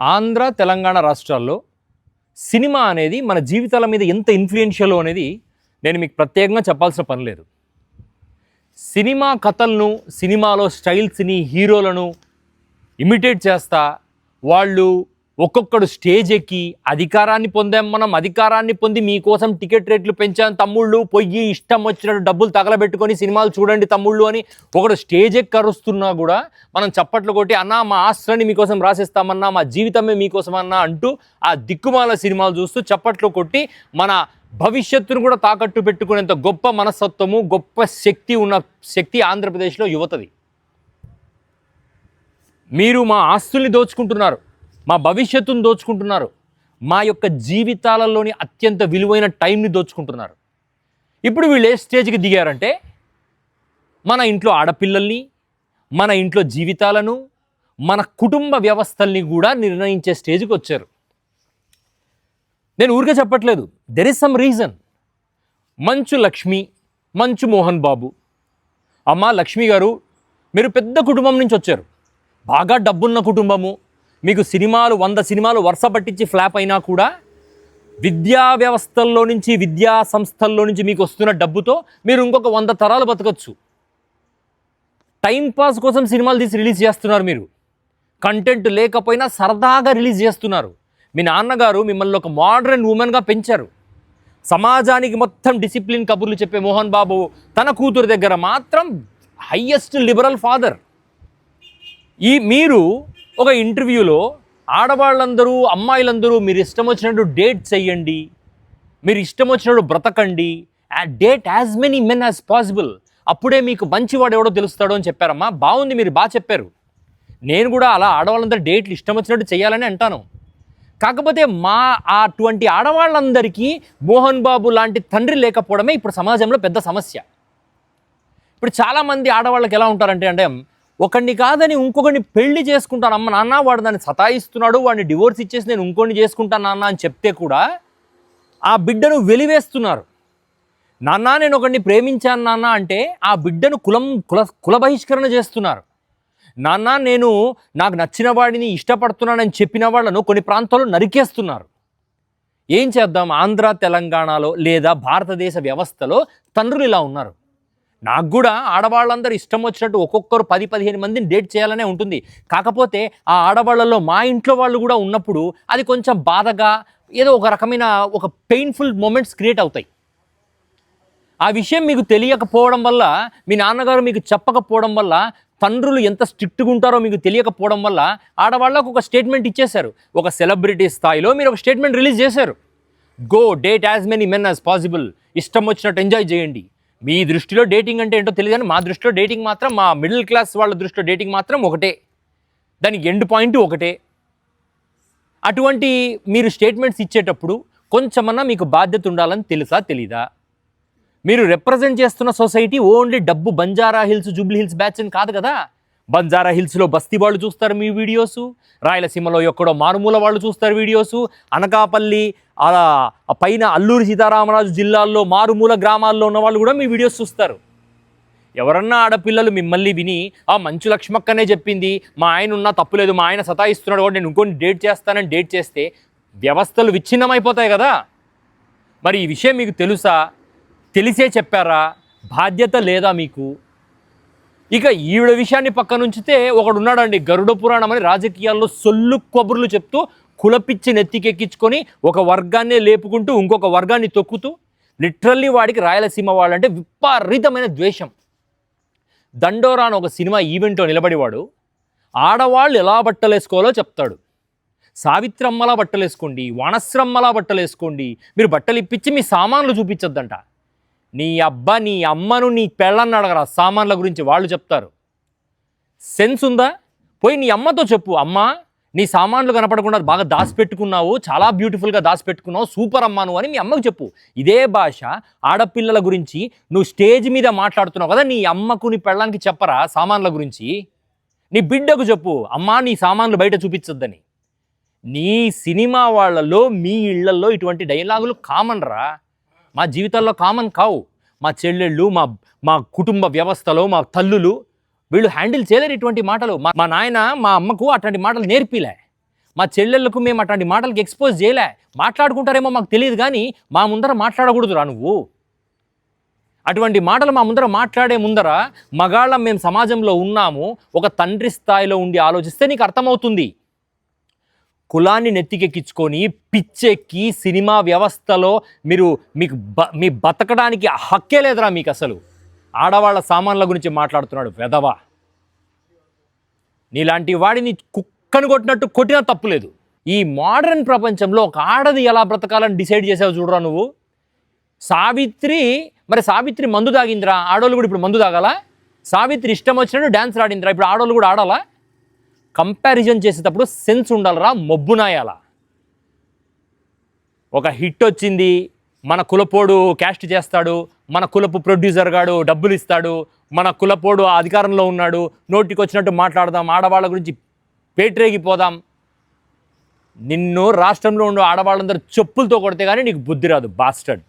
ఆంధ్ర తెలంగాణ రాష్ట్రాల్లో సినిమా అనేది మన జీవితాల మీద ఎంత ఇన్ఫ్లుయెన్షియల్ అనేది నేను మీకు ప్రత్యేకంగా చెప్పాల్సిన పని లేదు. సినిమా కథలను సినిమాలో స్టైల్స్ని హీరోలను ఇమిటేట్ చేస్తా వాళ్ళు ఒక్కొక్కడు స్టేజ్ ఎక్కి అధికారాన్ని పొందాం మనం అధికారాన్ని పొంది మీకోసం టికెట్ రేట్లు పెంచాం తమ్ముళ్ళు పొయ్యి ఇష్టం వచ్చినట్టు డబ్బులు తగలబెట్టుకొని సినిమాలు చూడండి తమ్ముళ్ళు అని ఒకడు స్టేజ్ ఎక్కరుస్తున్నా కూడా మనం చప్పట్లు కొట్టి అన్నా మా ఆస్తులని మీకోసం రాసిస్తామన్నా మా జీవితమే మీకోసం అన్నా అంటూ ఆ దిక్కుమాల సినిమాలు చూస్తూ చప్పట్లు కొట్టి మన భవిష్యత్తును కూడా తాకట్టు పెట్టుకునేంత గొప్ప మనస్తత్వము గొప్ప శక్తి ఉన్న శక్తి ఆంధ్రప్రదేశ్లో యువతది. మీరు మా ఆస్తుల్ని దోచుకుంటున్నారు. మా భవిష్యత్తును దోచుకుంటున్నారు. మా యొక్క జీవితాలలోని అత్యంత విలువైన టైంని దోచుకుంటున్నారు. ఇప్పుడు వీళ్ళు ఏ స్టేజ్కి దిగారంటే మన ఇంట్లో ఆడపిల్లల్ని మన ఇంట్లో జీవితాలను మన కుటుంబ వ్యవస్థల్ని కూడా నిర్ణయించే స్టేజ్కి వచ్చారు. నేను ఊరికే చెప్పట్లేదు. There is some reason Manchu Lakshmi మంచు మోహన్ బాబు. అమ్మ లక్ష్మి గారు మీరు పెద్ద కుటుంబం నుంచి వచ్చారు. బాగా డబ్బున్న కుటుంబము. మీకు సినిమాలు వంద సినిమాలు వరుస పట్టించి ఫ్లాప్ అయినా కూడా విద్యా వ్యవస్థల్లో నుంచి విద్యా సంస్థల్లో నుంచి మీకు వస్తున్న డబ్బుతో మీరు ఇంకొక వంద తరాలు బతకచ్చు. టైంపాస్ కోసం సినిమాలు తీసి రిలీజ్ చేస్తున్నారు మీరు. కంటెంట్ లేకపోయినా సరదాగా రిలీజ్ చేస్తున్నారు. మీ నాన్నగారు మిమ్మల్ని ఒక మోడర్న్ ఉమెన్గా పెంచారు. సమాజానికి మొత్తం డిసిప్లిన్ కబుర్లు చెప్పే మోహన్ బాబు తన కూతురు దగ్గర మాత్రం హయ్యెస్ట్ లిబరల్ ఫాదర్ ఈ మీరు ఒక ఇంటర్వ్యూలో ఆడవాళ్ళందరూ అమ్మాయిలందరూ మీరు ఇష్టం వచ్చినట్టు డేట్ చెయ్యండి. మీరు ఇష్టం వచ్చినట్టు బ్రతకండి. Date as many men as possible అప్పుడే మీకు మంచివాడు ఎవడో తెలుస్తాడో అని చెప్పారమ్మా. బాగుంది మీరు బాగా చెప్పారు. నేను కూడా అలా ఆడవాళ్ళందరూ డేట్లు ఇష్టం వచ్చినట్టు చేయాలని అంటాను. కాకపోతే మా అటువంటి ఆడవాళ్ళందరికీ మోహన్ బాబు లాంటి తండ్రి లేకపోవడమే ఇప్పుడు సమాజంలో పెద్ద సమస్య. ఇప్పుడు చాలామంది ఆడవాళ్ళకి ఎలా ఉంటారంటే అంటే ఒకడిని కాదని ఇంకొకరిని పెళ్ళి చేసుకుంటాను అమ్మ నాన్న వాడు దాన్ని సతాయిస్తున్నాడు వాడిని డివోర్స్ ఇచ్చేసి నేను ఇంకొన్ని చేసుకుంటాను నాన్న అని చెప్తే కూడా ఆ బిడ్డను వెలివేస్తున్నారు. నాన్న నేను ఒకడిని ప్రేమించాను నాన్న అంటే ఆ బిడ్డను కులం కుల కుల బహిష్కరణ చేస్తున్నారు. నాన్న నేను నాకు నచ్చిన వాడిని ఇష్టపడుతున్నానని చెప్పిన వాళ్ళను కొన్ని ప్రాంతాల్లో నరికేస్తున్నారు. ఏం చేద్దాం? ఆంధ్ర తెలంగాణలో లేదా భారతదేశ వ్యవస్థలో తండ్రులు ఇలా ఉన్నారు. నాకు కూడా ఆడవాళ్ళందరూ ఇష్టం వచ్చినట్టు ఒక్కొక్కరు పది పదిహేను మందిని డేట్ చేయాలనే ఉంటుంది. కాకపోతే ఆ ఆడవాళ్ళలో మా ఇంట్లో వాళ్ళు కూడా ఉన్నప్పుడు అది కొంచెం బాధగా ఏదో ఒక రకమైన ఒక పెయిన్ఫుల్ మూమెంట్స్ క్రియేట్ అవుతాయి. ఆ విషయం మీకు తెలియకపోవడం వల్ల మీ నాన్నగారు మీకు చెప్పకపోవడం వల్ల తండ్రులు ఎంత స్ట్రిక్ట్గా ఉంటారో మీకు తెలియకపోవడం వల్ల ఆడవాళ్ళకు ఒక స్టేట్మెంట్ ఇచ్చేశారు. ఒక సెలబ్రిటీ స్థాయిలో మీరు ఒక స్టేట్మెంట్ రిలీజ్ చేశారు. Go date as many men as possible ఇష్టం వచ్చినట్టు ఎంజాయ్ చేయండి. మీ దృష్టిలో డేటింగ్ అంటే ఏంటో తెలియదు కానీ మా దృష్టిలో డేటింగ్ మాత్రం మా మిడిల్ క్లాస్ వాళ్ళ దృష్టిలో డేటింగ్ మాత్రం ఒకటే. దానికి ఎండ్ పాయింట్ ఒకటే. అటువంటి మీరు స్టేట్మెంట్స్ ఇచ్చేటప్పుడు కొంచెమన్నా మీకు బాధ్యత ఉండాలని తెలుసా తెలీదా? మీరు రిప్రజెంట్ చేస్తున్న సొసైటీ ఓన్లీ డబ్బు బంజారా హిల్స్ జూబ్లీ హిల్స్ బ్యాచ్ అని కాదు కదా? బంజారా హిల్స్లో బస్తీ వాళ్ళు చూస్తారు మీ వీడియోస్. రాయలసీమలో ఎక్కడో మారుమూల వాళ్ళు చూస్తారు వీడియోస్. అనకాపల్లి అలా పైన అల్లూరి సీతారామరాజు జిల్లాల్లో మారుమూల గ్రామాల్లో ఉన్న వాళ్ళు కూడా మీ వీడియోస్ చూస్తారు. ఎవరన్నా ఆడపిల్లలు మిమ్మల్ని విని ఆ మంచు లక్ష్మక్కనే చెప్పింది మా ఆయన ఉన్నా తప్పులేదు మా ఆయన సతాయిస్తున్నాడు కూడా నేను ఇంకొని డేట్ చేస్తానని డేట్ చేస్తే వ్యవస్థలు విచ్ఛిన్నమైపోతాయి కదా. మరి ఈ విషయం మీకు తెలుసా? తెలిసే చెప్పారా? బాధ్యత లేదా మీకు? ఇక ఈవిడ విషయాన్ని పక్కన ఉంచితే ఒకడు ఉన్నాడండి గరుడ పురాణం అని రాజకీయాల్లో సొల్లు కొబ్బుర్లు చెప్తూ కులపిచ్చి నెత్తికెక్కించుకొని ఒక వర్గాన్నే లేపుకుంటూ ఇంకొక వర్గాన్ని తొక్కుతూ లిటరల్లీ వాడికి రాయలసీమ వాళ్ళంటే విపరీతమైన ద్వేషం. దండోరా అని ఒక సినిమా ఈవెంట్లో నిలబడేవాడు. ఆడవాళ్ళు ఎలా బట్టలేసుకోవాలో చెప్తాడు. సావిత్రమ్మలా బట్టలేసుకోండి వానశ్రమ్మలా బట్టలు వేసుకోండి మీరు బట్టలు ఇప్పించి మీ సామాన్లు చూపించొద్దంట. నీ అబ్బా నీ అమ్మను నీ పెళ్ళని అడగరా. సామాన్ల గురించి వాళ్ళు చెప్తారు. సెన్స్ ఉందా? పోయి నీ అమ్మతో చెప్పు. అమ్మా నీ సామాన్లు కనపడకుండా బాగా దాచిపెట్టుకున్నావు చాలా బ్యూటిఫుల్గా దాచిపెట్టుకున్నావు సూపర్ అమ్మాను అని మీ అమ్మకు చెప్పు. ఇదే భాష ఆడపిల్లల గురించి నువ్వు స్టేజ్ మీద మాట్లాడుతున్నావు కదా నీ అమ్మకు నీ పెళ్ళానికి చెప్పరా సామాన్ల గురించి? నీ బిడ్డకు చెప్పు. అమ్మా నీ సామాన్లు బయట చూపించొద్దని. నీ సినిమా వాళ్ళలో మీ ఇళ్ళలో ఇటువంటి డైలాగులు కామన్ రా మా జీవితాల్లో కామన్ కావు. మా చెల్లెళ్ళు మా మా కుటుంబ వ్యవస్థలో మా తల్లులు వీళ్ళు హ్యాండిల్ చేయలేరు ఇటువంటి మాటలు. మా మా నాయన మా అమ్మకు అటువంటి మాటలు నేర్పిలే. మా చెల్లెళ్ళకు మేము అట్లాంటి మాటలకు ఎక్స్పోజ్ చేయలే. మాట్లాడుకుంటారేమో మాకు తెలియదు కానీ మా ముందర మాట్లాడకూడదురా నువ్వు. అటువంటి మాటలు మా ముందర మాట్లాడే ముందర మగాళ్ళం మేము సమాజంలో ఉన్నాము. ఒక తండ్రి స్థాయిలో ఉండి ఆలోచిస్తే నీకు అర్థమవుతుంది. కులాన్ని నెత్తికెక్కించుకొని పిచ్చెక్కి సినిమా వ్యవస్థలో మీరు మీకు బ మీ బతకడానికి హక్కే లేదురా మీకు అసలు. ఆడవాళ్ళ సామాన్ల గురించి మాట్లాడుతున్నాడు వెధవ. నీలాంటి వాడిని కుక్కను కొట్టినట్టు కొట్టినా తప్పులేదు ఈ మోడర్న్ ప్రపంచంలో ఒక ఆడది ఎలా బ్రతకాలని డిసైడ్ చేసావు చూడరా నువ్వు. సావిత్రి మరి సావిత్రి మందు తాగిందిరా? ఆడోళ్ళు కూడా ఇప్పుడు మందు తాగాలా? సావిత్రి ఇష్టం వచ్చినట్టు డ్యాన్స్ ఆడిందిరా? ఇప్పుడు ఆడోళ్ళు కూడా ఆడాలా? కంపారిజన్ చేసేటప్పుడు సెన్స్ ఉండాలరా మొబ్బునాయాల ఒక హిట్ వచ్చింది మన కులపోడు క్యాస్ట్ చేస్తాడు మన కులపు ప్రొడ్యూసర్ గాడు డబ్బులు ఇస్తాడు మన కులపోడు ఆ అధికారంలో ఉన్నాడు నోటికి వచ్చినట్టు మాట్లాడదాం ఆడవాళ్ళ గురించి పేటరేగిపోదాం. నిన్ను రాష్ట్రంలో ఉండే ఆడవాళ్ళందరూ చెప్పులతో కొడితే కానీ నీకు బుద్ధి రాదు బాస్టర్డ్.